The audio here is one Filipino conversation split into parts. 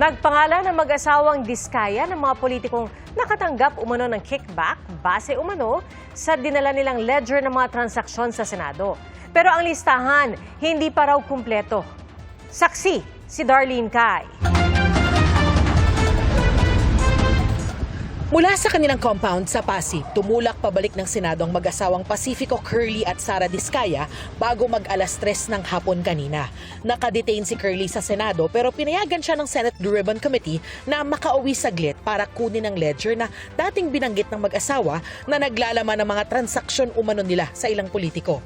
Nagpangalan ng mag-asawang diskaya ng mga politikong nakatanggap umano ng kickback base umano sa dinala nilang ledger ng mga transaksyon sa Senado. Pero ang listahan, hindi pa raw kumpleto. Saksi, si Darlene Kai. Mula sa kanilang compound sa Pasig, tumulak pabalik ng Senado ang mag-asawang Pacifico Curly at Sara Diskaya bago mag alas 3 ng hapon kanina. Nakadetain si Curly sa Senado pero pinayagan siya ng Senate Ribbon Committee na makauwi saglit para kunin ang ledger na dating binanggit ng mag-asawa na naglalaman ng mga transaksyon umano nila sa ilang politiko.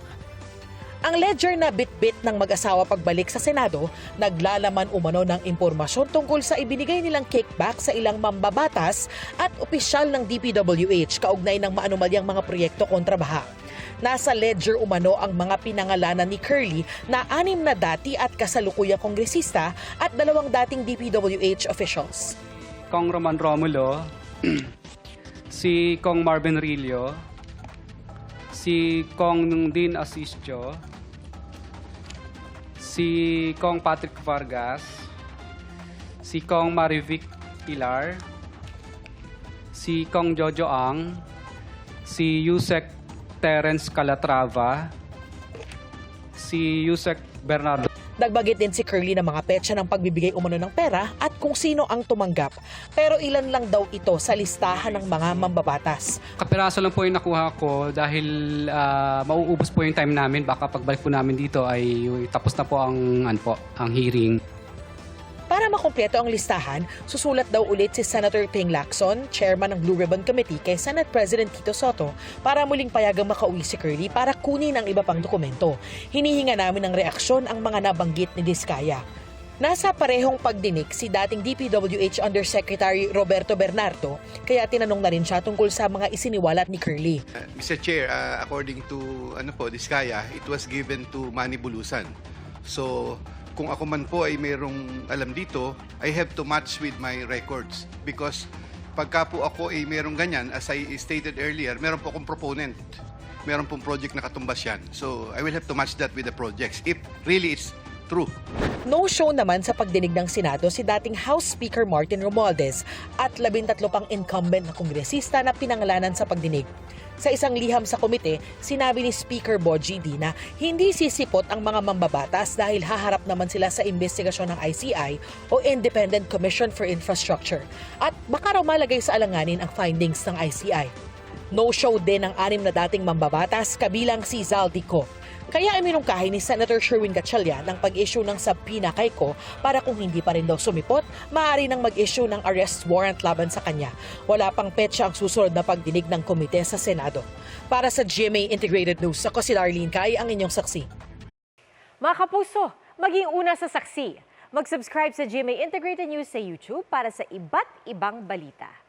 Ang ledger na bit-bit ng mag-asawa pagbalik sa Senado, naglalaman umano ng impormasyon tungkol sa ibinigay nilang kickback sa ilang mambabatas at opisyal ng DPWH kaugnay ng maanumalyang mga proyekto kontra baha. Nasa ledger umano ang mga pinangalanan ni Curly na anim na dati at kasalukuyang kongresista at dalawang dating DPWH officials. Kong Roman Romulo, si Kong Marvin Rillo, si Kong Dean Asistio, si Kong Patrick Vargas, si Kong Marivic Pilar, si Kong Jojo Ang, si Yusek Terence Calatrava, si Yusek Bernardo Nagbagit din si Curly ng mga petsa ng pagbibigay umano ng pera at kung sino ang tumanggap. Pero ilan lang daw ito sa listahan ng mga mambabatas. Kapiraso lang po yung nakuha ko dahil ah, mauubos po yung time namin. Baka pagbalik po namin dito ay tapos na po ang, ano po, ang hearing. Para makumpleto ang listahan, susulat daw ulit si Senator Ping Lacson, chairman ng Blue Ribbon Committee kay Senate President Tito Soto para muling payagang makauwi si Curly para kunin ang iba pang dokumento. Hinihinga namin ng reaksyon ang mga nabanggit ni Diskaya. Nasa parehong pagdinig si dating DPWH Undersecretary Roberto Bernardo, kaya tinanong na rin siya tungkol sa mga isiniwalat ni Curly. Uh, Mr. Chair, uh, according to ano po, Diskaya, it was given to Manny Bulusan. So, kung ako man po ay mayroong alam dito, I have to match with my records because pagka po ako ay mayroong ganyan, as I stated earlier, meron po akong proponent. Meron pong project na katumbas yan. So, I will have to match that with the projects if really it's true. No show naman sa pagdinig ng Senado si dating House Speaker Martin Romualdez at labintatlo pang incumbent na kongresista na pinangalanan sa pagdinig. Sa isang liham sa komite, sinabi ni Speaker Boji D na hindi sisipot ang mga mambabatas dahil haharap naman sila sa investigasyon ng ICI o Independent Commission for Infrastructure at baka raw malagay sa alanganin ang findings ng ICI. No-show din ang anim na dating mambabatas kabilang si Zaldico. Kaya aminungkahi ni Senator Sherwin Gatchalian ang pag-issue ng subpoena kay Ko para kung hindi pa rin daw sumipot, maaari nang mag-issue ng arrest warrant laban sa kanya. Wala pang petsa ang susunod na pagdinig ng komite sa Senado. Para sa GMA Integrated News, ako si Darlene Kai, ang inyong saksi. Mga kapuso, maging una sa saksi. Mag-subscribe sa GMA Integrated News sa YouTube para sa iba't ibang balita.